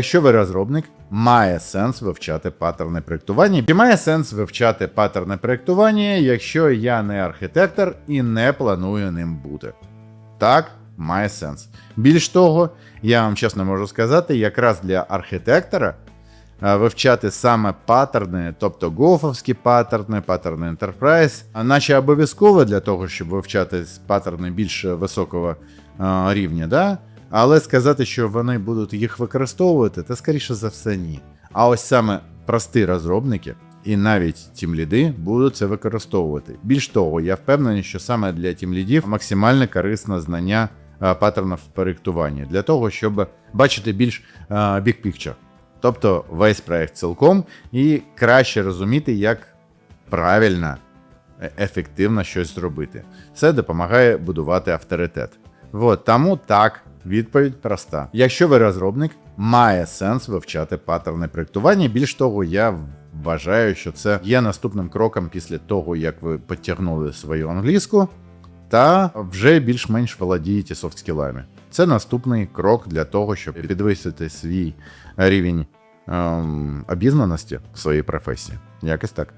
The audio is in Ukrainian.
Якщо ви розробник, має сенс вивчати паттерни проєктування. І має сенс вивчати паттерни проєктування, якщо я не архітектор і не планую ним бути. Так, має сенс. Більш того, я вам чесно можу сказати, якраз для архітектора е, вивчати саме паттерни, тобто гофовські паттерни, паттерни Enterprise, наче обов'язково для того, щоб вивчати паттерни більш високого е, рівня, да? Але сказати, що вони будуть їх використовувати, та скоріше за все ні. А ось саме прості розробники. І навіть тімліди будуть це використовувати. Більш того, я впевнений, що саме для тімлідів максимально корисне знання е, паттернів проєктування для того, щоб бачити більш е, big picture, тобто весь проект цілком, і краще розуміти, як правильно, е, ефективно щось зробити. Це допомагає будувати авторитет. От, тому так, відповідь проста. Якщо ви розробник, має сенс вивчати паттерни проєктування. Більш того, я вважаю, що це є наступним кроком після того, як ви підтягнули свою англійську та вже більш-менш володієте софт-скілами. Це наступний крок для того, щоб підвисити свій рівень ем, обізнаності в своїй професії. Якось так.